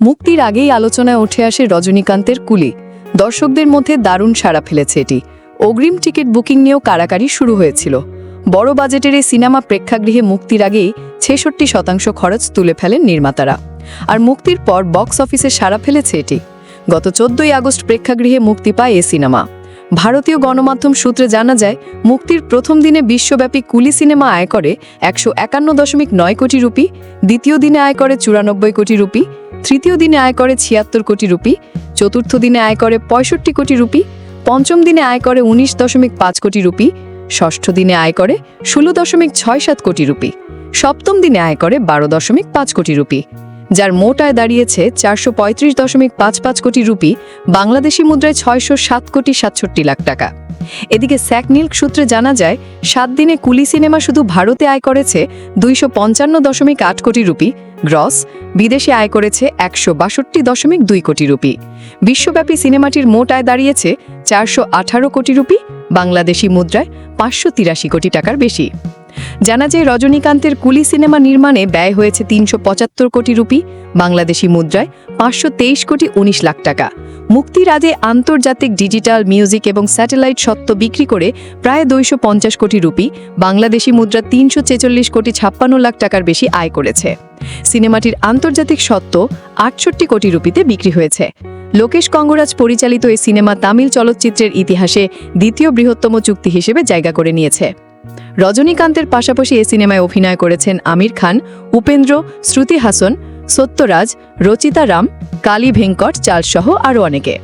মুক্তির আগেই আলোচনায় উঠে আসে রজনীকান্তের কুলি। দর্শকদের মধ্যে দারুণ সাড়া ফেলেছে এটি। অগ্রিম টিকিট বুকিং নিয়েও কারাকারি শুরু হয়েছিল। বড় বাজেটের এই সিনেমা প্রেক্ষাগৃহে মুক্তির আগেই ছেষট্টি শতাংশ খরচ তুলে ফেলেন নির্মাতারা। আর মুক্তির পর বক্স অফিসে সাড়া ফেলেছে এটি। গত চোদ্দই আগস্ট প্রেক্ষাগৃহে মুক্তি পায় এ সিনেমা। ভারতীয় গণমাধ্যম সূত্রে জানা যায়, মুক্তির প্রথম দিনে বিশ্বব্যাপী কুলি সিনেমা আয় করে একশো একান্ন দশমিক নয় কোটি রুপি, দ্বিতীয় দিনে আয় করে চুরানব্বই কোটি রুপি তৃতীয় দিনে আয় করে ছিয়াত্তর কোটি রুপি, চতুর্থ দিনে আয় করে পঁয়ষট্টি কোটি রুপি, পঞ্চম দিনে আয় করে উনিশ দশমিক পাঁচ কোটি রুপি, ষষ্ঠ দিনে আয় করে ষোলো দশমিক ছয় সাত কোটি রুপি, সপ্তম দিনে আয় করে বারো দশমিক পাঁচ কোটি রুপি, যার মোট আয় দাঁড়িয়েছে চারশো পঁয়ত্রিশ দশমিক পাঁচ পাঁচ কোটি রুপি, বাংলাদেশি মুদ্রায় ছয়শো সাত কোটি সাতষট্টি লাখ টাকা। এদিকে স্যাকনিল্ক সূত্রে জানা যায়, সাত দিনে কুলি সিনেমা শুধু ভারতে আয় করেছে দুইশো পঞ্চান্ন দশমিক আট কোটি রুপি, গ্রস বিদেশে আয় করেছে একশো বাষট্টি দশমিক দুই কোটি রুপি। বিশ্বব্যাপী সিনেমাটির মোট আয় দাঁড়িয়েছে চারশো আঠারো কোটি রুপি, বাংলাদেশি মুদ্রায় পাঁচশো তিরাশি কোটি টাকার বেশি। জানা যায়, রজনীকান্তের কুলি সিনেমা নির্মাণে ব্যয় হয়েছে তিনশো পঁচাত্তর কোটি রুপি, বাংলাদেশি মুদ্রায় পাঁচশো তেইশ কোটি উনিশ লাখ টাকা। মুক্তির আগে আন্তর্জাতিক ডিজিটাল মিউজিক এবং স্যাটেলাইট সত্ত্ব বিক্রি করে প্রায় দুইশো পঞ্চাশ কোটি রুপি, বাংলাদেশি মুদ্রা তিনশো ছেচল্লিশ কোটি ছাপ্পান্ন লাখ টাকার বেশি আয় করেছে। সিনেমাটির আন্তর্জাতিক সত্ত্ব আটষট্টি কোটি রুপিতে বিক্রি হয়েছে। লোকেশ কঙ্গরাজ পরিচালিত এই সিনেমা তামিল চলচ্চিত্রের ইতিহাসে দ্বিতীয় বৃহত্তম চুক্তি হিসেবে জায়গা করে নিয়েছে। রজনীকান্তের পাশাপাশি এ সিনেমায় অভিনয় করেছেন আমির খান, উপেন্দ্র, শ্রুতি হাসন সত্যরাজ রচিতা রাম কালী ভেঙ্কট চালসহ আরও অনেকে।